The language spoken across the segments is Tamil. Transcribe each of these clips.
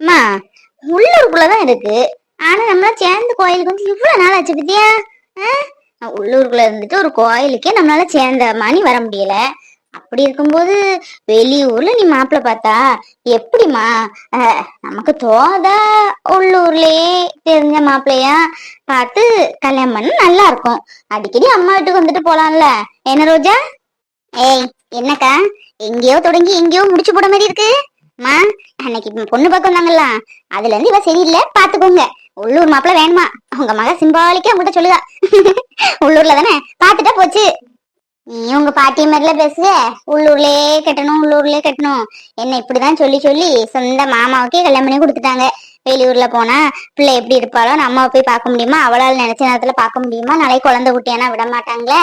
அம்மா உள்ளூருக்குள்ளதான் இருக்கு. ஆனா நம்மளா சேர்ந்து கோயிலுக்கு வந்து இவ்வளவு நாள் ஆச்சு பத்தியா? ஆ? உள்ளூருக்குள்ள இருந்துட்டு ஒரு கோயிலுக்கே நம்மளால சேர்ந்த மாதிரி வர முடியல. அப்படி இருக்கும்போது வெளியூர்ல நீ மாப்பிள்ள பார்த்தா எப்படிம்மா? நமக்கு தோதா உள்ளூர்லயே தெரிஞ்ச மாப்பிள்ளையா? பார்த்து கல்யாணம் பண்ண நல்லா இருக்கும். அடிக்கடி அம்மா வீட்டுக்கு வந்துட்டு போலாம்ல. என்ன ரோஜா? ஏய் என்னக்கா? எங்கேயோ தொடங்கி எங்கேயோ முடிச்சு போட மாதிரி இருக்கு. மா அன்னைக்கு பொண்ணு பார்க்க வந்தாங்கல்ல அதுல இருந்து இவ சரியில்லை பாத்துக்கோங்க உள்ளூர் மாப்பிள்ள வேணுமா? உங்க மக சிம்பாலிக்கா உங்ககிட்ட சொல்லுதா. உள்ளூர்ல தானே? பாத்துட்டா போச்சு. நீ உங்க பாட்டி மாதிரில பேசுவ? உள்ளூர்லயே கட்டணும் உள்ளூர்லயே கட்டணும். என்ன இப்படிதான் சொல்லி சொல்லி சொந்த மாமாவுக்கே கல்யாணம் பண்ணி கொடுத்துட்டாங்க. வெளியூர்ல போனா பிள்ளை எப்படி இருப்பாளோ நம்ம போய் பார்க்க முடியுமா? அவளால் நினைச்ச நேரத்துல பார்க்க முடியுமா? நாளைக்கு குழந்தை குட்டியானா விட மாட்டாங்களே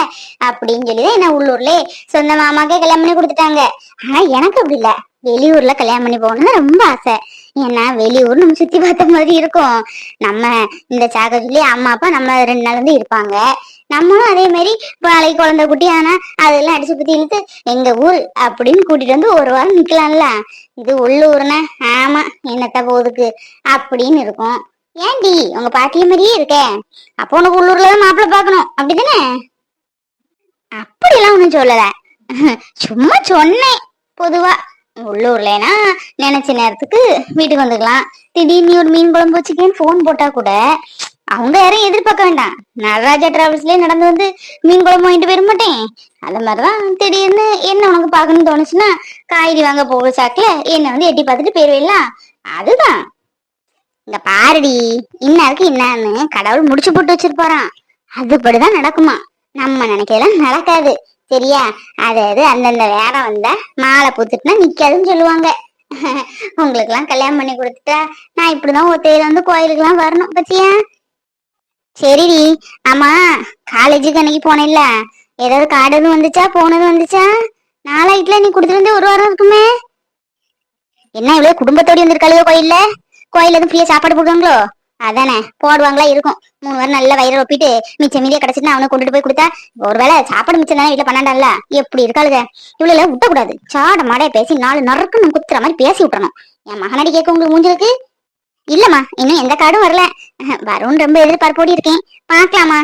அப்படின்னு சொல்லிதான் என்ன உள்ளூர்லயே சொந்த மாமாக்கே கல்யாணம் பண்ணி கொடுத்துட்டாங்க. ஆனா எனக்கு அப்படி இல்லை. வெளியூர்ல கல்யாணம் பண்ணி போகணும்னு ரொம்ப ஆசை. ஏன்னா வெளியூர் நம்ம சுத்தி பார்த்த மாதிரி இருக்கும். நம்ம இந்த சாக சொல்லி அம்மா அப்பா நம்ம ரெண்டு நாள் வந்து இருப்பாங்க. நம்மளும் அதே மாதிரி இப்ப நாளைக்கு குழந்தை குட்டி ஆனா அதெல்லாம் அடிச்சு பத்தி இழுத்து எங்க ஊர்? அப்படின்னு கூட்டிட்டு வந்து ஒரு வாரம் நிக்கலாம்ல. இது உள்ளூர்னா ஆமா என்னத்த போதுக்கு அப்படின்னு இருக்கும். ஏண்டி உங்க பாட்டிய மாதிரியே இருக்கேன் அப்போ உனக்கு உள்ளூர்ல தான் மாப்பிள்ள பாக்கணும் அப்படிதானே அப்படிலாம் ஒண்ணும் சொல்லல. சும்மா சொன்னேன் பொதுவா. உள்ளூர்லனா நினைச்ச நேரத்துக்கு வீட்டுக்கு வந்துக்கலாம். திடீர்னு ஒரு மீன் குழம்பு வச்சுக்கேன்னு ஃபோன் போட்டா கூட அவங்க யாரையும் எதிர்பார்க்க வேண்டாம். நடராஜா டிராவல்ஸ்லயே நடந்து வந்து மீன் குழம்பு வாங்கிட்டு போயிட மாட்டேன். அந்த மாதிரிதான் திடீர்னு என்ன உனக்கு பாக்கணும்னு தோணுச்சுன்னா காய்கறி வாங்க போக சாக்குல என்ன வந்து எட்டி பார்த்துட்டு போயிருவேலாம் அதுதான். இந்த பாருடி இன்னாருக்கு இன்னான்னு கடவுள் முடிச்சு போட்டு வச்சிருப்பாராம். அதுபடிதான் நடக்குமா நம்ம நினைக்கிறதெல்லாம் நடக்காது. சரியா? அதாவது அந்தந்த வேடம் வந்தா மாலை பூத்துட்டுனா நிக்காதுன்னு சொல்லுவாங்க. உங்களுக்கெல்லாம் கல்யாணம் பண்ணி கொடுத்துட்டா நான் இப்படிதான் ஒத்தையில வந்து கோயிலுக்கெல்லாம் வரணும் பத்தியா? சரிடி. ஆமா காலேஜுக்கு அன்னைக்கு போனேன்ல. ஏதாவது கார்டு எதுவும் வந்துச்சா போனது வந்துச்சா? நாளைக்குல நீ கொடுத்துட்டு ஒரு வாரம் இருக்குமே. என்ன இவ்வளவு குடும்பத்தோட வந்திருக்காளையோ கோயில்ல? கோயில்ல எதுவும் ஃப்ரீயா சாப்பாடு போடுவாங்களோ? அதானே போடுவாங்களா இருக்கும். மூணு வாரம் நல்ல வயிறு ஒப்பிட்டு மிச்சம் மீதியா கிடைச்சிட்டு அவனை கொண்டுட்டு போய் கொடுத்தா ஒருவேளை சாப்பாடு மிச்சம் தானே வீட்டுல பண்ணாண்டல்ல எப்படி இருக்காளுங்க இவ்வளவு எல்லாம் விட்டக்கூடாது. சாட மாடைய பேசி நாலு நறுக்கு நம்ம குத்துற மாதிரி பேசி விட்டுறணும். என் மகனடி கேட்க உங்களுக்கு மூஞ்சிருக்கு இல்லம்மா இன்னும் எந்த கார்டும் வரல. வரும்னு ரொம்ப எதிர்பார்ப்போடி இருக்கேன். பாக்கலாமா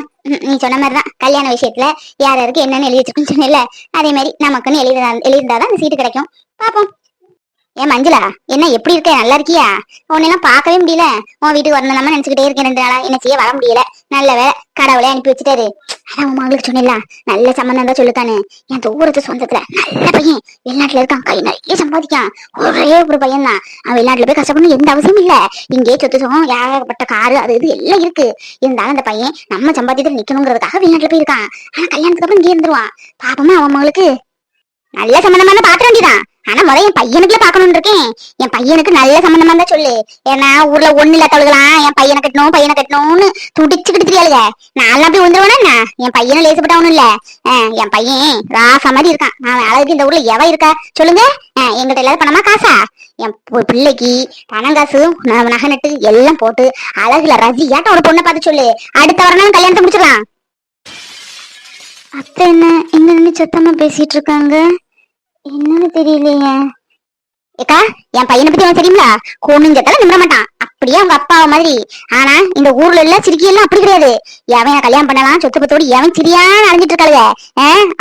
நீ சொன்ன மாதிரிதான் கல்யாண விஷயத்துல யார் யாருக்கு என்னன்னு எழுதி வச்சிருக்குன்னு சொன்னேன்ல. அதே மாதிரி நமக்குன்னு எழுதி எழுதிருந்தாதான் அந்த சீட்டு கிடைக்கும். பாப்போம் ஏன் மஞ்சுளா என்ன எப்படி இருக்க? நல்லா இருக்கியா? உன்னெல்லாம் பார்க்கவே முடியல. உன் வீட்டுக்கு வரணும் இல்லாம நினைச்சுக்கிட்டே இருக்கேன் ரெண்டு நாளா. என்ன செய்ய வர முடியல. நல்ல வேலை கடவுளே அனுப்பி வச்சுட்டாரு. அதான் உன் மகளுக்கு சொன்னேன்ல. நல்ல சம்பந்தம் தான் சொல்லுத்தானு என் தூரத்து சொந்தத்துல நல்ல பையன். வெளிநாட்டுல இருக்கான். கை நிறைய சம்பாதிக்கான் ஒரே ஒரு பையன் தான் அவன் வெளிநாட்டுல போய் கஷ்டப்படணும் எந்த அவசியம் இல்ல. இங்கே சொத்து சுகம் ஏகப்பட்ட காரு அது இது எல்லாம் இருக்கு. இருந்தாலும் அந்த பையன் நம்ம சம்பாத்தியத்துல நிக்கணுங்கிறதுக்காக வெளிநாட்டுல போயிருக்கான். ஆனா கல்யாணத்துக்கு அப்புறம் இங்கே இருந்துருவான். பாப்பமா அவன் மகளுக்கு? நல்ல சம்பந்தமா பாத்திர வேண்டியதான் ஆனா முத என் பையனுக்குள்ள பாக்கணும்னு இருக்கேன். என் பையனுக்கு நல்ல சம்பந்தமா இருந்தா சொல்லு. ஏன்னா ஊர்ல ஒண்ணு இல்லாதவளுகளாம் என் பையனை கட்டணும் பையனை கட்டணும்னு துடிச்சுக்கிட்டு தெரியாளுங்க நான் அப்படி வந்துருவேனா என் பையனை லேசப்பட்ட ஒண்ணும் இல்ல. ஆஹ், என் பையன் ராசா மாதிரி இருக்கான். நான் அழகு இந்த ஊர்ல. எவ இருக்கா? சொல்லுங்க. எங்கிட்ட இல்லாத பணமா காசா? என் பிள்ளைக்கு பணம் காசு நகை நட்டு எல்லாம் போட்டு அழகுல ரஜியாட்டம் ஒரு பொண்ணை பார்த்து சொல்லு. அடுத்த வரணும் கல்யாணத்தை முடிச்சிடலாம். அத்தை என்ன இங்க நின்று சத்தமா பேசிட்டு இருக்காங்க? என்னன்னு தெரியலையே. ஏக்கா என் பையனை பத்தி அவன் தெரியுங்களா கோமிஞ்சத்தால நிமிர மாட்டான். அப்படியே அவங்க அப்பா மாதிரி. ஆனா இந்த ஊர்ல எல்லாம் சிரிக்கி எல்லாம் அப்படி கிடையாது. எவன் கல்யாணம் பண்ணலாம் சொத்து பத்தோடு எவன் சிரியா அலைஞ்சிட்டு இருக்காளுங்க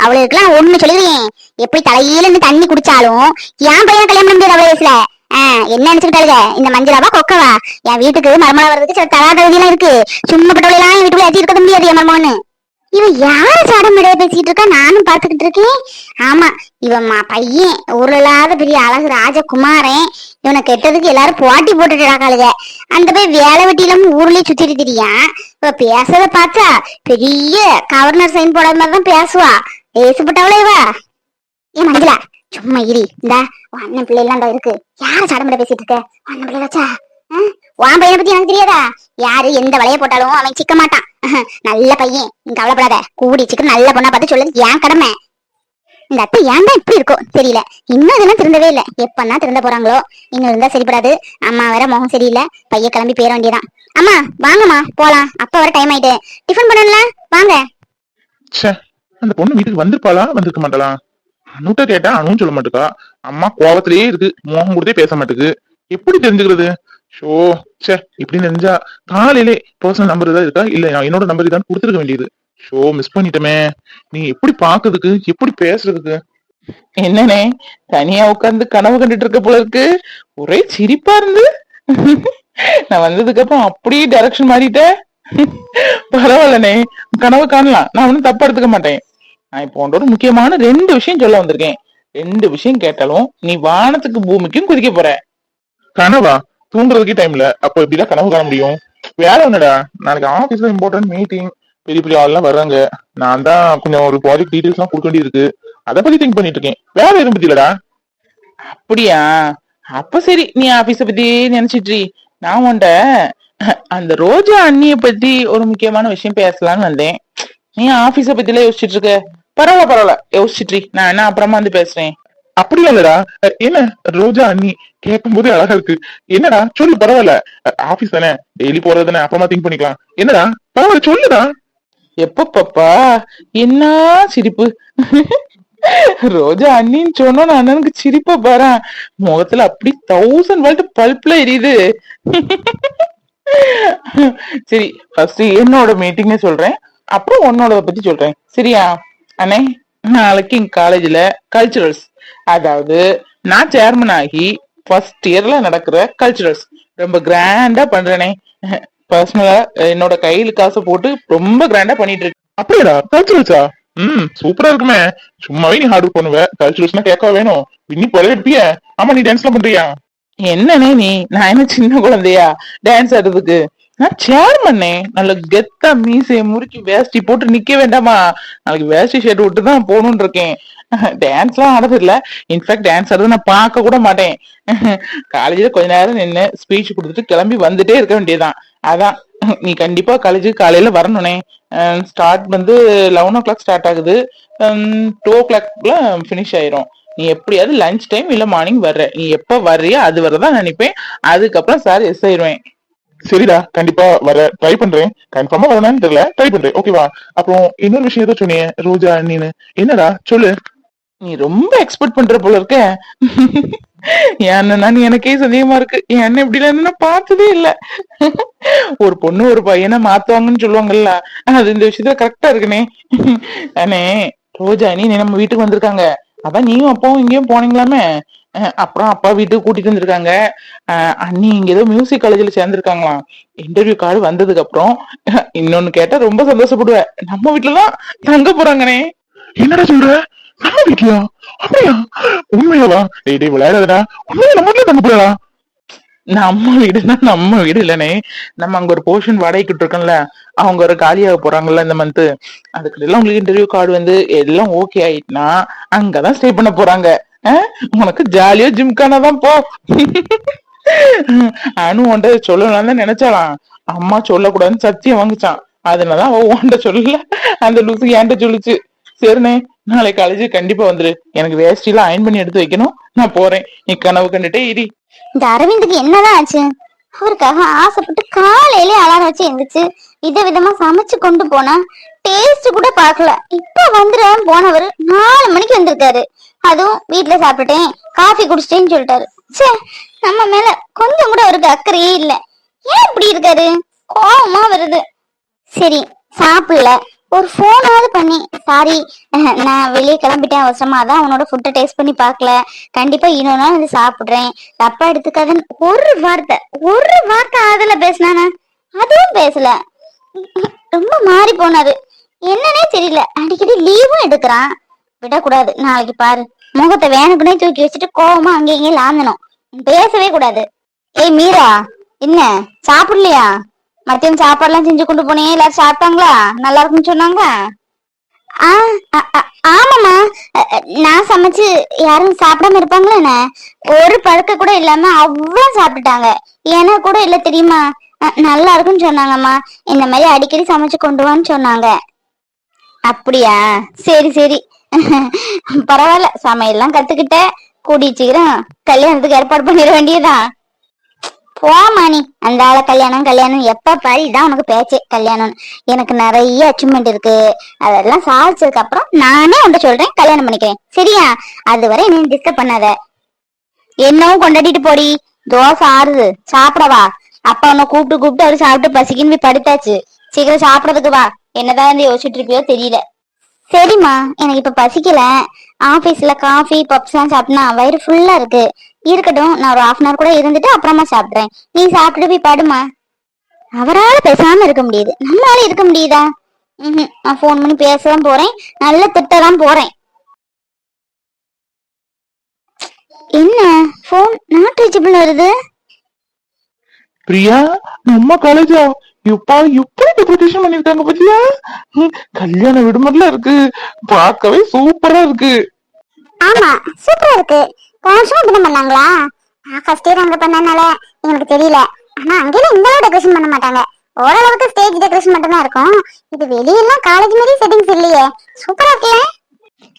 அவளுக்குலாம் ஒண்ணு சொல்லுவேன் எப்படி தலையில இருந்து தண்ணி குடிச்சாலும் என் பையன் கல்யாணம் பண்ண முடியாது அவ்வளவு வயசுல. ஆஹ், என்ன நினைச்சுக்கிட்டாளுங்க இந்த மஞ்சளாவா கொக்கவா? என் வீட்டுக்கு மருமலை வர்றதுக்கு சில தலா தகுதியெல்லாம் இருக்கு. சும்மா பட்டவளெல்லாம் என் வீட்டுக்குள்ள ஏற்றி இருக்க முடியாது என் மருமகன்னு. இவன் யாரு சாடம் இடைய பேசிட்டு இருக்கா? நானும் பாத்துக்கிட்டு இருக்கேன். ஆமா இவன் மா- பையன் ஊர்ல பெரிய அழகு ராஜகுமாரன். இவனை கெட்டதுக்கு எல்லாரும் போட்டி போட்டுட்டு காலுக அந்த போய் வேலை வெட்டியிலும் ஊர்லயே சுத்திட்டு திரியான் இவ பேசுறத பார்த்தா பெரிய கவர்னர் சைன் போடாத மாதிரி தான் பேசுவா. பேசப்பட்டவளே இவ? ஏன் மஞ்சளா சும்மா இரி. இந்த அண்ணன் பிள்ளை எல்லாம் இருக்கு. யார சாடமிட பேசிட்டு இருக்க? அண்ணன் பிள்ளை வச்சா? உன் பையனை பத்தி எனக்கு தெரியாதா? யாரு எந்த வலைய போட்டாலும் அவன் சிக்க மாட்டான் நல்ல பையன். நீ கவலைப்படாத. கூடி சிக்க நல்ல பொண்ணா பார்த்து சொல்லுது ஏன் கடமை. இந்த அத்தை ஏன்டா இப்படி இருக்கோ? தெரியல. இன்னும் இதெல்லாம் திருந்தவே இல்ல. எப்பன்னா திருந்த போறாங்களோ? இன்னும் இருந்தா சரிப்படாது. அம்மா வேற முகம் சரியில்லை. பைய கிளம்பி போயிட வேண்டியதான். அம்மா வாங்கம்மா. போலாம். அப்பா வர டைம் ஆயிட்டு. டிஃபன் பண்ணல வாங்க. அந்த பொண்ணு வீட்டுக்கு வந்திருப்பாளா? வந்திருக்க மாட்டாளா? அனுட்ட கேட்டா அனுவும் சொல்ல மாட்டுக்கா. அம்மா கோவத்திலேயே இருக்கு. மோகம் கொடுத்தே பேச மாட்டுக்கு. எப்படி தெரிஞ்சுக்கிறது? ஷோ ச்சே இப்படி தெரிஞ்சா காலையிலே பர்சனல் நம்பர் ஏதாவது இருக்கா? இல்ல நான் என்னோட நம்பர் இதான் கொடுத்துருக்க வேண்டியது. ஷோ மிஸ் பண்ணிட்டோமே. நீ எப்படி பாக்குறதுக்கு எப்படி பேசுறதுக்கு? என்னனே தனியா உட்கார்ந்து கனவு கண்டுட்டு இருக்க போல இருக்கு. ஒரே சிரிப்பா இருந்து. நான் வந்ததுக்கு அப்புறம் அப்படியே டைரக்ஷன் மாறிட்டேன். பரவாயில்லனே கனவு காணலாம். நான் ஒன்னும் தப்பா எடுத்துக்க மாட்டேன். நான் இப்போ ஒரு முக்கியமான ரெண்டு விஷயம் சொல்ல வந்திருக்கேன். ரெண்டு விஷயம் கேட்டாலும் நீ வானத்துக்கு பூமிக்கும் குதிக்க போற. கனவா? தூங்குறதுக்கே டைம்ல அப்போ எப்படிதான் கனவு காண முடியும்? வேலை ஒண்ணுடா. நாளைக்கு ஆபீஸ்ல இம்பார்ட்டன்ட் மீட்டிங் பெரிய பெரிய ஆள்லாம் வர்றாங்க. நான் தான் கொஞ்சம் ஒரு ப்ராஜெக்ட் டீடைல்ஸ் எல்லாம் கொடுக்க வேண்டியது இருக்கு அதை பத்தி திங்க் பண்ணிட்டு இருக்கேன். வேலை எதுவும் பத்தி இல்லடா. அப்படியா? அப்ப சரி. நீ ஆபீஸ பத்தி நினைச்சிட்டு நான் உன்ட அந்த ரோஜா அண்ணிய பத்தி ஒரு முக்கியமான விஷயம் பேசலாம்னு வந்தேன். நீ ஆபீஸ பத்தில யோசிச்சுட்டு இருக்க. பரவாயில்ல பரவாயில்ல. யோசிச்சுட்டு நான் என்ன அப்புறமா வந்து பேசுறேன்? அப்படியா இல்லடா என்ன ரோஜா அண்ணி கேட்கும் போதே அழகா இருக்கு. என்னடா சொல்லு பரவாயில்ல. ஆபீஸ் தானே டெய்லி போறது தானே அப்புறமா திங்க் பண்ணிக்கலாம். என்னடா பரவாயில்ல சொல்லுடா. எப்ப பாப்பா? என்ன சிரிப்பு? ரோஜா அண்ணின்னு நான் அண்ணனுக்கு சிரிப்பா பாரு முகத்துல அப்படி தௌசண்ட் வால்ட் பல்ப்ல எரியுது. சரி ஃபர்ஸ்ட் என்னோட மீட்டிங்க சொல்றேன். அப்புறம் உன்னோட பத்தி சொல்றேன். சரியா? அண்ணே நாளைக்கு எங்க காலேஜ்ல கல்ச்சுரல்ஸ் அதாவது நான் சேர்மன் ஆகி ஃபர்ஸ்ட் இயர்ல நடக்கிற கல்ச்சுரல்ஸ் ரொம்ப கிராண்டா பண்றேனே. பர்சனலா என்னோட கையில காசை போட்டு ரொம்ப கிராண்டா பண்ணிட்டு இருக்கேன். அப்படியாடா? கல்ச்சுரல்ஸா ம் சூப்பரா இருக்குமே. சும்மாவே நீ ஹார்ட் ஒர்க் பண்ணுவ. கல்ச்சுரல்ஸ்னா கேட்க வேணும்? நீ பொலை எடுப்பிய? ஆமா நீ டான்ஸ்லாம் பண்றியா? என்னண்ணே நீ? நான் என்ன சின்ன குழந்தையா? டான்ஸ் ஆடுறதுக்கு. நான் சேர்மண்ணே நல்ல கெத்தா மீசைய முறுக்கி வேஷ்டி போட்டு நிக்க வேண்டாமா? நாளைக்கு வேஷ்டி ஷர்ட் விட்டு தான் போகணும்னு இருக்கேன். டான்ஸ்லாம் ஆடுறது இல்ல இன்ஃபேக்ட் டான்ஸ் ஆடுறது நான் பார்க்க கூட மாட்டேன். காலேஜ்ல கொஞ்ச நேரம் நின்று ஸ்பீச் கொடுத்துட்டு கிளம்பி வந்துட்டே இருக்க வேண்டியதுதான். அதான். நீ கண்டிப்பா காலேஜுக்கு காலையில வரணுனே ஸ்டார்ட் வந்து லெவன் ஓ கிளாக் ஸ்டார்ட் ஆகுது. டூ ஓ கிளாக்ல ஃபினிஷ் ஆயிரும். நீ எப்படியாவது லஞ்ச் டைம் இல்ல மார்னிங் வர்ற. நீ எப்ப வர்றியோ அது வரதான் நினைப்பேன். அதுக்கப்புறம் சார் எஸ் ஆயிருவேன். சரிடா கண்டிப்பா வர ட்ரை பண்றேன். கன்ஃபார்மா வரணும்னு தெரியல. ட்ரை பண்றேன். ஓகேவா அப்புறம் இன்னொரு விஷயம் ஏதோ சொன்னீங்க ரோஜா நீனு என்னடா? சொல்லு. நீ ரொம்ப எக்ஸ்பெக்ட் பண்ற போல இருக்க. என் எனக்கே சந்தேகமா இருக்கு. என்ன இப்படி நான் பார்த்ததே இல்ல. ஒரு பொண்ணு ஒரு பையனை மாத்துவாங்கன்னு சொல்லுவாங்கல்ல. அது இந்த விஷயத்துல கரெக்டா இருக்குனே. அண்ணே ரோஜா நீ நம்ம வீட்டுக்கு வந்திருக்காங்க. அதான் நீயும் அப்பாவும் இங்கேயும் போனீங்களாமே. அஹ் அப்புறம் அப்பா வீட்டுக்கு கூட்டிட்டு வந்திருக்காங்க. அஹ் அண்ணி இங்க ஏதோ மியூசிக் காலேஜ்ல சேர்ந்திருக்காங்களாம். இன்டர்வியூ கார்டு வந்ததுக்கு அப்புறம் இன்னொன்னு கேட்டா ரொம்ப சந்தோஷப்படுவேன். நம்ம வீட்டுலதான் தங்க போறாங்கனே. என்னடா சொல்ற? நம்ம வீட்லயா அப்படியா? உண்மையாவா? டேய் டேய் விளையாடாதடா. உண்மையா நம்ம வீட்டுல தங்க போறா நம்ம வீடுனா நம்ம வீடு இல்லனே. நம்ம அங்க ஒரு போர்ஷன் வாடகைக்கு இருக்கோம்ல அவங்க ஒரு காலியாக போறாங்கல்ல இந்த மந்த் அதுக்கு எல்லாம் உங்களுக்கு இன்டர்வியூ கார்டு வந்து எல்லாம் ஓகே ஆயிட்டுனா அங்கதான் ஸ்டே பண்ண போறாங்க. அஹ், உனக்கு ஜாலியா ஜிம்கானா தான் போ. அனு உன்ட்ட சொல்லலாம் தான் நினைச்சாலாம். அம்மா சொல்லக்கூடாதுன்னு சத்தியம் வாங்குச்சான். அதனாலதான் அவன் உன்ட்ட சொல்லல. அந்த லூசு என்கிட்ட சொல்லுச்சு. சரிண்ணே நாளை காலேஜ் கண்டிப்பா வந்துரு. எனக்கு வேஷ்டி எல்லாம் அயன் பண்ணி எடுத்து வைக்கணும். நான் போறேன். நீ கனவு கண்டுட்டே இடி இந்த அரவிந்துக்கு என்னதான் ஆச்சு? அவருக்காக ஆசைப்பட்டு காலையிலே அலாரம் வச்சு எந்திரிச்சு வித விதமா சமைச்சு கொண்டு போனா டேஸ்ட் கூட பாக்கல இப்ப வந்துடுறேன் போனவர் நாலு மணிக்கு வந்திருக்காரு. அதுவும் வீட்டுல சாப்பிட்டுட்டேன். காஃபி குடிச்சிட்டேன்னு சொல்லிட்டாரு. ச்சே நம்ம மேல கொஞ்சம் கூட அவருக்கு அக்கறையே இல்ல. ஏன் இப்படி இருக்காரு? கோபமா வருது. சரி சாப்பிடல. ஒரு ஃபோனாவது பண்ணி. சாரி நான் வெளியே கிளம்பிட்டேன். அவசரமா. அதான் உன்னோட ஃபுட்டை டேஸ்ட் பண்ணி பார்க்கல. கண்டிப்பா இன்னொரு நாள் வந்து சாப்பிடுறேன். தப்பா எடுத்துக்காதுன்னு ஒரு வார்த்தை ஒரு வார்த்தை அதுல பேசினானே? அதுவும் பேசல. ரொம்ப மாறி போனாரு. என்னன்னே தெரியல. அடிக்கடி லீவும் எடுக்கிறான். விடக்கூடாது. நாளைக்கு பாரு. முகத்தை வேணுக்குனே தூக்கி வச்சுட்டு கோவமா அங்கே இங்கே லாந்தணும். பேசவே கூடாது. ஏய் மீரா என்ன? சாப்பிடலையா? மத்தியம் சாப்பாடுலாம் செஞ்சு கொண்டு போனே. எல்லாரும் சாப்பிட்டாங்களா? நல்லா இருக்குன்னு சொன்னாங்க. ஆ ஆமாம்மா. நான் சமைச்சு யாரும் சாப்பிடாம இருப்பாங்களா என்ன? ஒரு பழக்க கூட இல்லாம அவ்வளோ சாப்பிட்டுட்டாங்க. எனக்கு கூட இல்ல தெரியுமா? நல்லா இருக்குன்னு சொன்னாங்கம்மா. இந்த மாதிரி அடிக்கடி சமைச்சு கொண்டு வான்னு சொன்னாங்க. அப்படியா? சரி சரி. பரவாயில்ல. சமையல்லாம் கத்துக்கிட்ட கூடிய சீக்கிரம் கல்யாணத்துக்கு ஏற்பாடு பண்ணிட வேண்டியதான் போமா நீ அந்த ஆள கல்யாணம் கல்யாணம். எப்ப பாரு இதான் உனக்கு பேச்சே கல்யாணம் எனக்கு நிறைய அச்சீவ்மெண்ட் இருக்கு. அதெல்லாம் சாதிச்சதுக்கு அப்புறம் நானே உன்ட்ட சொல்றேன் கல்யாணம் பண்ணிக்கிறேன். சரியா? அதுவரை நீ டிஸ்டர்ப் பண்ணாத. என்னவும் கொண்டாடிட்டு போடி. தோசை ஆறுது. சாப்பிடவா அப்பா உன்னை கூப்பிட்டு கூப்பிட்டு அவரு சாப்பிட்டு பசிக்குன்னு போய் படுத்தாச்சு. சீக்கிரம் சாப்பிடறதுக்கு வா. என்னதான் இருந்து யோசிச்சுட்டு இருப்பியோ தெரியல. சரிம்மா. எனக்கு இப்ப பசிக்கல. ஆபீஸ்ல காஃபி பப்ஸ் எல்லாம் சாப்பிட்டா வயிறு ஃபுல்லா இருக்கு. இருக்கட்டும் நான் ஒரு ஹாஃப் அன் கூட இருந்துட்டு அப்புறமா சாப்பிடுறேன். நீ சாப்பிட்டு போய் படுமா? அவரால பேசாம இருக்க முடியுது. நம்மளால இருக்க முடியுதா? ம்ஹும். நான் ஃபோன் பண்ணி பேசதான் போறேன். நல்ல திட்டதான் போறேன். என்ன? ஃபோன் நாட் ரீச்சபிள் வருது? பிரியா நம்ம காலேஜா எப்பா எப்படி டெபுடேஷன் பண்ணிருக்காங்க பாத்தியா? கல்யாண விடுமுறைல இருக்கு. பார்க்கவே சூப்பரா இருக்கு. ஆமா சூப்பரா இருக்கு. போன வருஷம் இப்படி பண்ணாங்களா? நான் ஃபர்ஸ்ட் இயர் அங்க பண்ணனால எனக்கு தெரியல. ஆனா அங்கெல்லாம் இந்த அளவு டெக்கரேஷன் பண்ண மாட்டாங்க. ஓரளவுக்கு ஸ்டேஜ் டெக்கரேஷன் மட்டும் தான் இருக்கும். இது வெளியெல்லாம் காலேஜ் மாதிரி செட்டிங்ஸ் இல்லையே. சூப்பரா இருக்குல்ல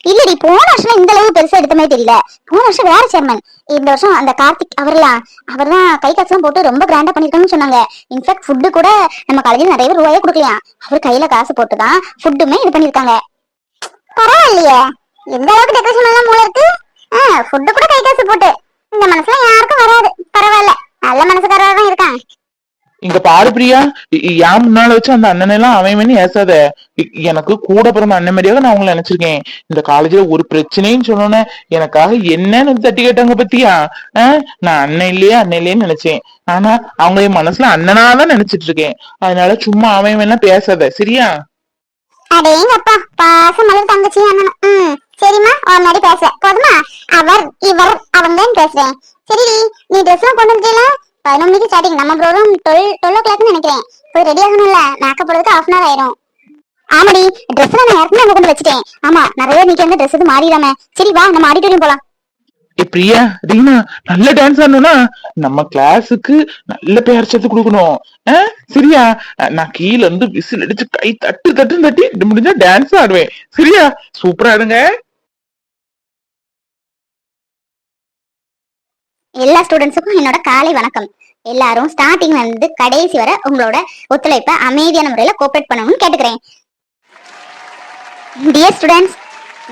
இல்லடி போன வருஷம் இந்த அளவு பெருசா எடுத்த மாதிரி தெரியல. போன வருஷம் வேற சேர்மன் இந்த வருஷம் அந்த கார்த்திக் அவர்லாம் அவர் தான் கை காசுலாம் போட்டு ரொம்ப கிராண்டா பண்ணிருக்காங்கன்னு சொன்னாங்க. இன்ஃபேக்ட் ஃபுட்டு கூட நம்ம காலேஜில் நிறைய பேர் ரூபாயே கொடுக்கலையாம் அவர் கையில காசு போட்டு தான் ஃபுட்டுமே இது பண்ணிருக்காங்க. பரவாயில்லையே. எந்த அளவுக்கு டெக்கரேஷன் எல்லாம் மூளை இருக்கு? ஃபுட்டு கூட கை காசு போட்டு. இந்த மனசுல யாருக்கும் வராது. பரவாயில்ல. நல்ல மனசுக்காரரா தான் இருக்கான். இங்க பாரு பிரியா. என் முன்னால வச்சு அந்த அண்ணனை எல்லாம் அவன் ஏசாத. எனக்கு கூட பிறந்த அண்ணன் மாதிரியாக நான் உங்களை நினைச்சிருக்கேன். இந்த காலேஜ்ல ஒரு பிரச்சனைன்னு சொன்னோன்னே எனக்காக என்னன்னு தட்டி கேட்டாங்க பத்தியா? நான் அண்ணன் இல்லையே அண்ணன் இல்லையேன்னு நினைச்சேன். ஆனா அவங்க என் மனசுல அண்ணனாதான் நினைச்சிட்டு இருக்கேன். அதனால சும்மா அவன் வேணா பேசாத. சரியா? அடேங்க அப்பா பாசம் மலர் தங்கச்சி அண்ணனும். ம். சரிம்மா ஒரு மாதிரி பேச போதுமா? அவர் இவர் அவங்கன்னு பேசுறேன் சரி நீ ட்ரெஸ் எல்லாம் கொண்டு வந்துட்டீங்களா பதினொன்று மணிக்கு ஸ்டார்டிங் நம்ம ப்ரோக்ராம் டுவெல் டுவெல் ஓ கிளாக்னு நினைக்கிறேன். போய் ரெடி ஆகணும்ல? மேக்கப் போடுறதுக்கு ஹாஃப் அன் ஆயிரும். ஆமாடி ட்ரெஸ் நான் ஏற்கனவே அங்க கொண்டு வச்சுட்டேன். ஆமா நிறைய நீங்க வந்து ட்ரெஸ் எதுவும் மாறிடாம. சரி வா நம்ம ஆடிட்டோரியம் போலாம். ஏ பிரியா ரீனா நல்ல டான்ஸ் ஆடணும்னா நம்ம கிளாஸுக்கு நல்ல பெயர் சேர்த்து கொடுக்கணும். சரியா? நான் கீழ இருந்து விசில் அடிச்சு கை தட்டு தட்டு தட்டி முடிஞ்சா டான்ஸ் ஆடுவேன். சரியா? சூப்பரா ஆடுங்க. எல்லா ஸ்டூடெண்ட்ஸுக்கும் என்னோட காலை வணக்கம். எல்லாரும் ஸ்டார்டிங்ல இருந்து கடைசி வரை உங்களோட ஒத்துழைப்பை அமைதியான முறையில கோஆப்ரேட் பண்ணணும்னு கேட்டுக்கிறேன். டியர் ஸ்டூடெண்ட்ஸ்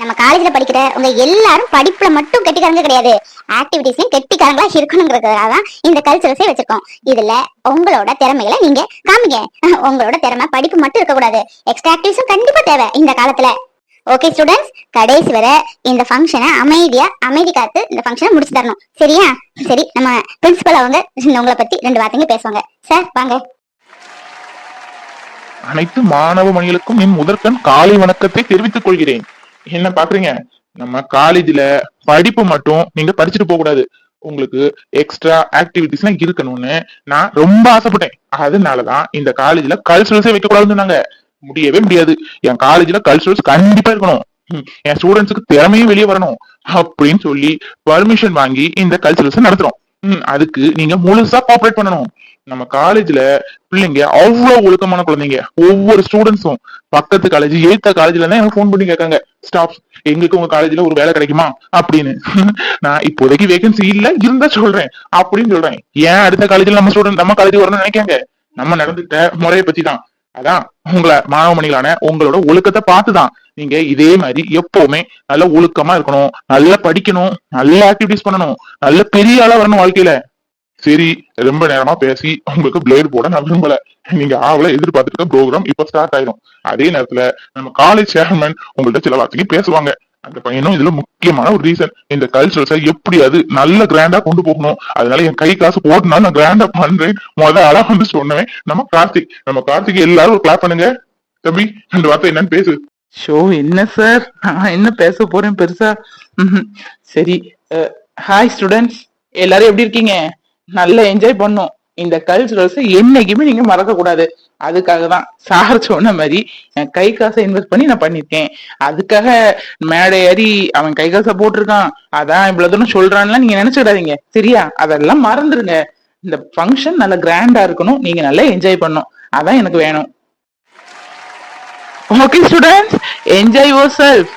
நம்ம காலேஜ்ல படிக்கிற உங்க எல்லாரும் படிப்புல மட்டும் கெட்டிக்காரங்க கிடையாது. ஆக்டிவிட்டிஸ்லயும் கெட்டிக்காரங்களா இருக்கணுங்கிறதுக்காக தான் இந்த கல்ச்சரஸே வச்சிருக்கோம். இதுல உங்களோட திறமைகளை நீங்க காமிங்க. உங்களோட திறமை படிப்பு மட்டும் இருக்கக்கூடாது. எக்ஸ்ட்ரா ஆக்டிவிட்டிஸும் கண்டிப்பா தேவை இந்த காலத்துல. ஓகே ஸ்டூடெண்ட்ஸ் கடைசி வரை இந்த ஃபங்க்ஷனை அமைதியா அமைதி காத்து இந்த ஃபங்க்ஷனை முடிச்சு தரணும். சரியா? சரி நம்ம பிரின்சிபல் அவங்க உங்களை பத்தி ரெண்டு வார்த்தைங்க பேசுவாங்க. சார் வாங்க. அனைத்து மாணவ மணிகளுக்கும் என் முதற்கண் காலை வணக்கத்தை தெரிவித்துக் கொள்கிறேன். என்ன பாக்குறீங்க நம்ம காலேஜ்ல படிப்பு மட்டும் நீங்க படிச்சுட்டு போக கூடாது உங்களுக்கு எக்ஸ்ட்ரா ஆக்டிவிட்டிஸ் எல்லாம் இருக்கணும்னு நான் ரொம்ப ஆசைப்பட்டேன். அதனாலதான் இந்த காலேஜ்ல கல்ச்சுரல்ஸே வைக்க கூடாதுன்னு சொன்னாங்க. முடியவே முடியாது. என் காலேஜ்ல கல்ச்சுரல்ஸ் கண்டிப்பா இருக்கணும். என் ஸ்டூடெண்ட்ஸுக்கு திறமையும் வெளியே வரணும். அப்படின்னு சொல்லி பர்மிஷன் வாங்கி இந்த கல்ச்சுரல்ஸ் நடத்துறோம். அதுக்கு நீங்க முழுசா கோஆபரேட் பண்ணணும். நம்ம காலேஜ்ல பிள்ளைங்க அவ்வளவு ஒழுக்கமான குழந்தைங்க. ஒவ்வொரு ஸ்டூடெண்ட்ஸும் பக்கத்து காலேஜ் ஏத்த காலேஜ்ல தான் எனக்கு ஃபோன் பண்ணி கேட்காங்க. ஸ்டாஃப் எங்களுக்கு உங்க காலேஜ்ல ஒரு வேலை கிடைக்குமா? அப்படின்னு. நான் இப்போதைக்கு வேகன்சி இல்ல இருந்தா சொல்றேன். அப்படின்னு சொல்றேன். ஏன் அடுத்த காலேஜ்ல நம்ம ஸ்டூடெண்ட் நம்ம காலேஜ் வரணும்னு நினைக்காங்க? நம்ம நடந்துட்ட முறையை பத்தி தான் அதான் உங்களை மாணவமணிகளான உங்களோட ஒழுக்கத்தை பார்த்துதான். நீங்க இதே மாதிரி எப்பவுமே நல்ல ஒழுக்கமா இருக்கணும் நல்லா படிக்கணும் நல்ல ஆக்டிவிட்டிஸ் பண்ணணும் நல்ல பெரிய ஆளா வரணும் வாழ்க்கையில. சரி ரொம்ப நேரமா பேசி உங்களுக்கு பிளேடு போட நான் விரும்பல. நீங்க ஆவல எதிர்பார்த்துட்டு ப்ரோக்ராம் இப்ப ஸ்டார்ட் ஆயிடும் அதே நேரத்துல நம்ம காலேஜ் சேர்மன் உங்கள்ட்ட சில வார்த்தைக்கு பேசுவாங்க. அந்த பையனும் இதுல முக்கியமான ஒரு ரீசன் இந்த கல்ச்சரல்ஸை எப்படியாவது நல்ல கிராண்டா கொண்டு போகணும்? அதனால என் கை காசு போட்டுனா நான் கிராண்டா பண்றேன். முத ஆளா வந்து சொன்னவேன். நம்ம கார்த்திக். நம்ம கார்த்திக் எல்லாரும் ஒரு கிளாப் பண்ணுங்க. தம்பி அந்த வார்த்தை என்னன்னு பேசு. ஷோ என்ன சார்? நான் என்ன பேச போறேன் பெருசா? சரி ஹாய் ஸ்டூடெண்ட்ஸ் எல்லாரும் எப்படி இருக்கீங்க? நல்லா என்ஜாய் பண்ணோம். இந்த கல்ச்சுரல்ஸ் என்னைக்குமே நீங்க மறக்க கூடாது அதுக்காக தான் சார் சொன்ன மாதிரி என் கை காசை இன்வெஸ்ட் பண்ணி நான் பண்ணிருக்கேன் அதுக்காக மேடை ஏறி அவன் கை காசை போட்டிருக்கான். அதான் இவ்வளவு தூரம் சொல்றான்லாம் நீங்க நினைச்சுக்கிடாதீங்க. சரியா? அதெல்லாம் மறந்துருங்க. இந்த ஃபங்க்ஷன் நல்ல கிராண்டா இருக்கணும். நீங்க நல்லா என்ஜாய் பண்ணும் அதான் எனக்கு வேணும். Okay students enjoy yourself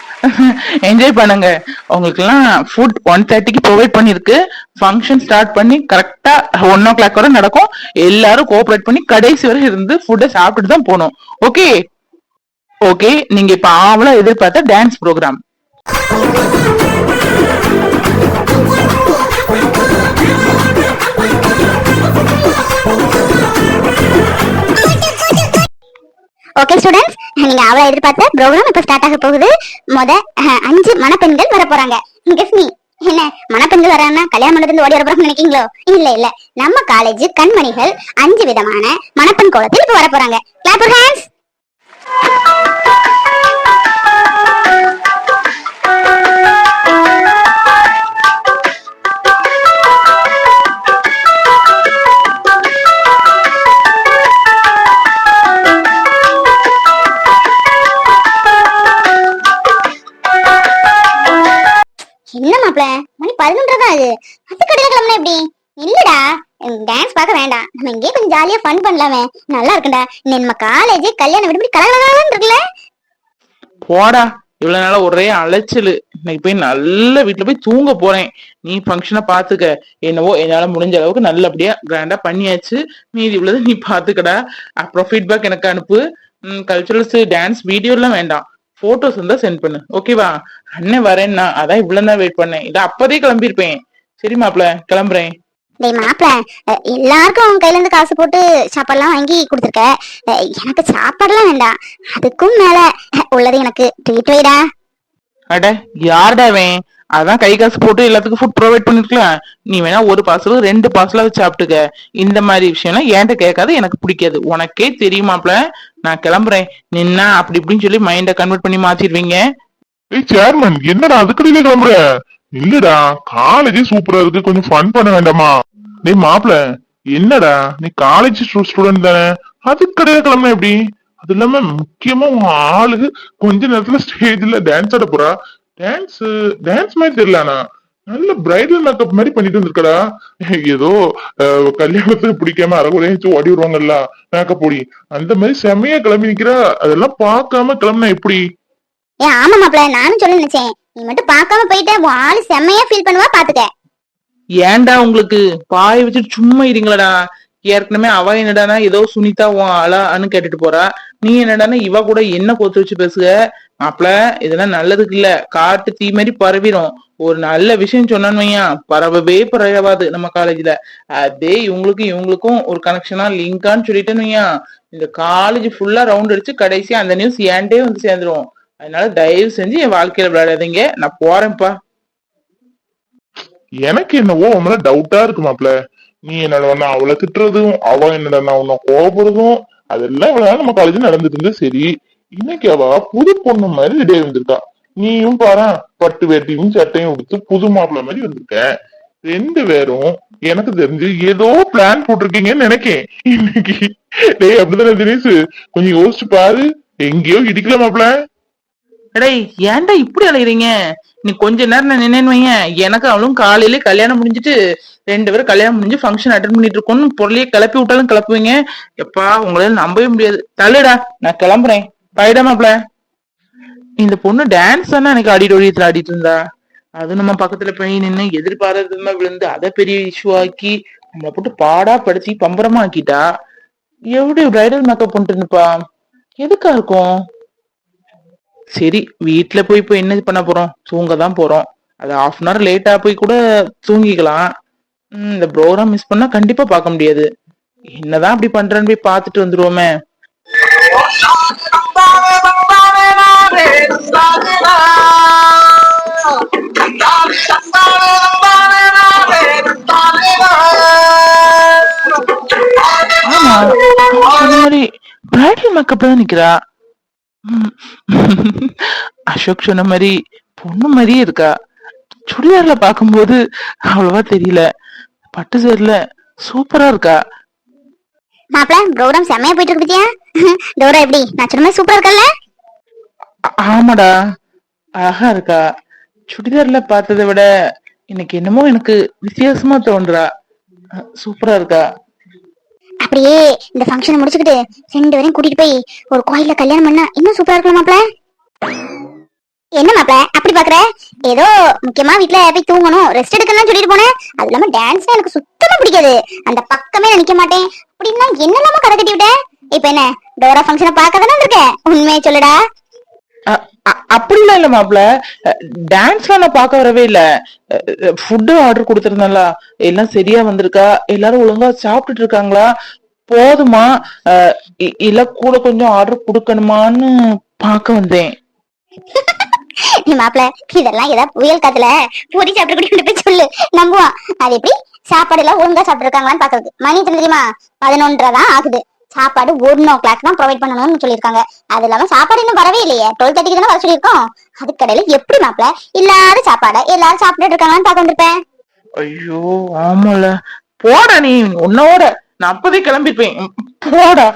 enjoy பண்ணுங்க. உங்களுக்குலாம் ஃபுட் ஒன் தேர்ட்டிக்கு ப்ரொவைட் பண்ணிருக்கு. ஃபங்க்ஷன் ஸ்டார்ட் பண்ணி கரெக்டா ஒன் ஓ கிளாக் வரை நடக்கும். எல்லாரும் கோஆபரேட் பண்ணி கடைசி வரை இருந்து ஃபுட்டை சாப்பிட்டுட்டு தான் போகணும். ஓகே ஓகே நீங்க இப்ப ஆவலா எதிர்பார்த்த டான்ஸ் ப்ரோக்ராம் ஓகே ஸ்டூடெண்ட்ஸ் நீங்க அவ்வளவு எதிர்பார்த்த ப்ரோக்ராம் இப்ப ஸ்டார்ட் ஆக போகுது. முத அஞ்சு மணப்பெண்கள் வர போறாங்க. கெஸ் என்ன மணப்பெண்கள் வராங்கன்னா கல்யாணம் மண்டபத்துல ஓடி வர நினைக்கீங்களோ இல்ல இல்ல. நம்ம காலேஜ் கண்மணிகள் அஞ்சு விதமான மணப்பெண் கோலத்தில் இப்ப வர போறாங்க. கிளாப் பதினொன்றரை தான் அது கடையில கிளம்புனா எப்படி? இல்லடா. டான்ஸ் பார்க்க வேண்டாம். நம்ம இங்கேயே கொஞ்சம் ஜாலியா ஃபன் பண்ணலாமே. நல்லா இருக்குடா நம்ம காலேஜ் கல்யாணம் விடுபடி கலகலகலன்னு இருக்குல்ல? போடா. இவ்வளவு நாளா ஒரே அலைச்சல். இன்னைக்கு போய் நல்ல வீட்டுல போய் தூங்க போறேன். நீ ஃபங்க்ஷனை பாத்துக்க என்னவோ என்னால முடிஞ்ச அளவுக்கு நல்லபடியா கிராண்டா பண்ணியாச்சு. மீதி உள்ளது நீ பாத்துக்கடா அப்புறம் ஃபீட்பேக் எனக்கு அனுப்பு. கல்ச்சுரல்ஸ் டான்ஸ் வீடியோ எல்லாம் வேண்டாம். போட்டோஸ் இருந்தா சென்ட் பண்ணு. ஓகேவா அண்ணன் வரேன்னா அதான் இவ்வளவு நேரம் வெயிட் பண்ணேன். இதை அப்பதே கிளம்பியிருப்பேன். சரி மாப்ள கிளம்புறேன். டேய் எல்லாருக்கும் உன் கையில இருந்து காசு போட்டு சாப்பாடுலாம் வாங்கி கொடுத்துருக்க. எனக்கு சாப்பாடுலாம் வேண்டாம். அதுக்கும் மேல உள்ளது எனக்கு ட்ரீட் வைடா. அட யார்டா அவன் அதான் கை காசு போட்டு எல்லாத்துக்கும் ஃபுட் ப்ரொவைட் பண்ணிருக்கலாம் நீ வேணா ஒரு பார்சல் ரெண்டு பார்சலா வச்சு சாப்பிட்டுக்க. இந்த மாதிரி விஷயம்லாம் ஏன்ட்ட கேட்காது எனக்கு பிடிக்காது. உனக்கே தெரியுமாப்ல? நான் கிளம்புறேன். நின்னா அப்படி இப்படின்னு சொல்லி மைண்ட கன்வெர்ட் பண்ணி மாத்திடுவீங்க. ஏய் சேர்மன் என்னடா அதுக்கடியில கிளம்புற? இல்லடா காலேஜே சூப்பரா இருக்கு. கொஞ்சம் ஃபன் பண்ண வேண்டாமா? டேய் மாப்பிள என்னடா? நீ காலேஜ் ஸ்டூடெண்ட் தானே? அதுக்கடையில கிளம்புன எப்படி? அது இல்லாம முக்கியமா உன் ஆளு கொஞ்ச நேரத்துல ஸ்டேஜ்ல டான்ஸ் ஆட போறா. டான்ஸ் டான்ஸ் மாதிரி தெரியலண்ணா நல்ல பிரைடல் மேக்கப் மாதிரி பண்ணிட்டு வந்திருக்கடா. ஏதோ கல்யாணத்துக்கு பிடிக்காம அரைகுறையும் வச்சு ஓடி வருவாங்கல்ல மேக்கப் போடி. அந்த மாதிரி செமையா கிளம்பி நிக்கிறா. அதெல்லாம் பார்க்காம கிளம்புனா எப்படி? ஏ ஆமா மாப்ள நானும் சொல்ல நினைச்சேன். நீ மட்டும் பார்க்காம போயிட்ட உன் ஆளு செம்மையா ஃபீல் பண்ணுவா பாத்துக்க. ஏன்டா உங்களுக்கு பாய வச்சுட்டு சும்மா இருங்களடா ஏற்கனவே அவ என்னடானா ஏதோ சுனிதா உன் அழான்னு கேட்டுட்டு போறா. நீ என்னடானா இவ கூட என்ன கோத்து வச்சு பேசுக? மாப்ள இதெல்லாம் நல்லதுக்கு இல்ல. காட்டு தீ மாதிரி பரவிடும் ஒரு நல்ல விஷயம் சொன்னான்னு பரவவே பரவாது நம்ம காலேஜ்ல அதே இவங்களுக்கும் இவங்களுக்கும் ஒரு கனெக்ஷனா லிங்கான்னு சொல்லிட்டேன்னு வையன். இந்த காலேஜ் ஃபுல்லா ரவுண்ட் அடிச்சு கடைசியா அந்த நியூஸ் ஏன்டே வந்து சேர்ந்துரும். அதனால தயவு செஞ்சு என் வாழ்க்கையில விளையாடாதீங்க. நான் போறேன்ப்பா. எனக்கு என்னவோ உங்களை டவுட்டா இருக்கு மாப்ள நீ என்னடா அவளை திட்டுறதும் அவ என்னடா உன்னை கோபப்படுறதும் அதெல்லாம் இவ்வளவு நாள் நம்ம காலேஜ் நடந்துட்டு இருந்தது. சரி இன்னைக்கு அவ புது பொண்ணு மாதிரி ரெடியா வந்திருக்கா. நீயும் பாரு பட்டு வேட்டியும் சட்டையும் உடுத்து புது மாப்பிள்ள மாதிரி வந்திருக்க. ரெண்டு பேரும் எனக்கு தெரிஞ்சு ஏதோ பிளான் போட்டிருக்கீங்கன்னு நினைக்கேன். இன்னைக்கு டேய் அப்படிதானே தினேஷ்? கொஞ்சம் யோசிச்சு பாரு. எங்கேயோ இடிக்கல மாப்பிள்ள. டேய் ஏன்டா இப்படி அலையுறீங்க? நீ கொஞ்ச நேரம் நான் நின்னேன்னு வைங்க எனக்கு அவளும் காலையில கல்யாணம் முடிஞ்சிட்டு ரெண்டு பேரும் கல்யாணம் முடிஞ்சு ஃபங்க்ஷன் அட்டன் பண்ணிட்டு இருக்கோம்னு பொருளையே கிளப்பி விட்டாலும் கிளப்புவீங்க. எப்பா உங்களால நம்பவே முடியாது. தள்ளுடா நான் கிளம்புறேன். பைடா மாப்பிள. இந்த பொண்ணு டான்ஸ் தானே எனக்கு ஆடிட்டு ஒழியத்துல ஆடிட்டு இருந்தா. அது நம்ம பக்கத்துல போய் நின்னு எதிர்பாராதமா விழுந்து அதை பெரிய இஷ்யூ ஆக்கி நம்மளை போட்டு பாடா படுத்தி பம்பரமா ஆக்கிட்டா. எப்படி பிரைடல் மேக்கப் பண்ணிட்டு இருந்துப்பா? எதுக்கா இருக்கும்? சரி வீட்டில் போய் இப்போ என்ன பண்ண போகிறோம் தூங்க தான் போகிறோம் அது ஆஃப் அன் ஹவர் லேட்டாக போய் கூட தூங்கிக்கலாம். இந்த ப்ரோக்ராம் மிஸ் பண்ணால் கண்டிப்பாக பார்க்க முடியாது. என்னதான் அப்படி பண்ணுறேன்னு போய் பார்த்துட்டு வந்துடுவோமே ஆமா சொன்ன மாதிரி பிரைடல் மேக்கப் தான் நிக்கிறா. ம். அசோக் சொன்ன மாதிரி பொண்ணு மாதிரியே இருக்கா? சுடிதார்ல பாக்கும்போது அவ்வளவா தெரியல. பட்டு சேரில் சூப்பரா இருக்கா? மாப்பிள ப்ரோக்ராம் செம்மையா போயிட்டு இருக்கு பத்தியா? டோரா எப்படி? நான் சொன்ன சூப்பரா இருக்கல்ல? ஆ- ஆமாடா. அழகா இருக்கா. சுடிதார்ல பார்த்ததை விட இன்னைக்கு என்னமோ எனக்கு வித்தியாசமா தோன்றா. அஹ், சூப்பரா இருக்கா? அப்படியே இந்த ஃபங்க்ஷனை முடிச்சுக்கிட்டு ரெண்டு வரையும் கூட்டிட்டு போய் ஒரு கோயில்ல கல்யாணம் பண்ணா இன்னும் சூப்பரா இருக்கலாம் மாப்ள என்ன மாப்ள அப்படி பாக்குற? ஏதோ முக்கியமா வீட்டுல போய் தூங்கணும் ரெஸ்ட் எடுக்கணும்னு சொல்லிட்டு போனேன் அது இல்லாம டான்ஸ் எனக்கு சுத்தமா பிடிக்காது. அந்த பக்கமே நினைக்க நிக்க மாட்டேன். அப்படின்னா என்னெல்லாம கதை கட்டி விட்டேன் இப்ப என்ன? டோரா ஃபங்க்ஷனை பார்க்க தானே இருக்கேன் உண்மையை சொல்லுடா. அப்படிலாம் இல்ல மாப்ள. டான்ஸ்லாம் நான் பார்க்க வரவே இல்ல. ஃபுட்டு ஆர்டர் கொடுத்துருந்தேன்ல. எல்லாம் சரியா வந்திருக்கா? எல்லாரும் ஒழுங்கா சாப்பிட்டுட்டு இருக்காங்களா? போதுமா? இல்ல கூட கொஞ்சம் ஆர்டர் கொடுக்கணுமான்னு பார்க்க வந்தேன். நீ மாப்பிள இதெல்லாம் ஏதாவது புயல் காத்துல பூரி சாப்பிட்டு கூட்டிட்டு போய் சொல்லு. நம்புவான். அது எப்படி? சாப்பாடு எல்லாம் ஒழுங்கா சாப்பிட்டு இருக்காங்களான்னு பாக்குறது மணி தெரியுமா? பதினொன்றரை தான் ஆகுது. சாப்பாடு ஒன் ஓ கிளாக் தான் ப்ரொவைட் பண்ணணும்னு சொல்லியிருக்காங்க. அது இல்லாம சாப்பாடு இன்னும் வரவே இல்லையே. டுவெல் தேர்ட்டிக்கு தானே வர சொல்லியிருக்கோம். அதுக்கடையில எப்படி மாப்பிள? இல்லாத சாப்பாடை எல்லாரும் சாப்பிட்டுட்டு இருக்காங்களான்னு பார்க்க வந்திருப்பேன். ஐயோ ஆமால. போடா நீ உன்னோட. நான் அப்பதே கிளம்பிருப்பேன். போடா.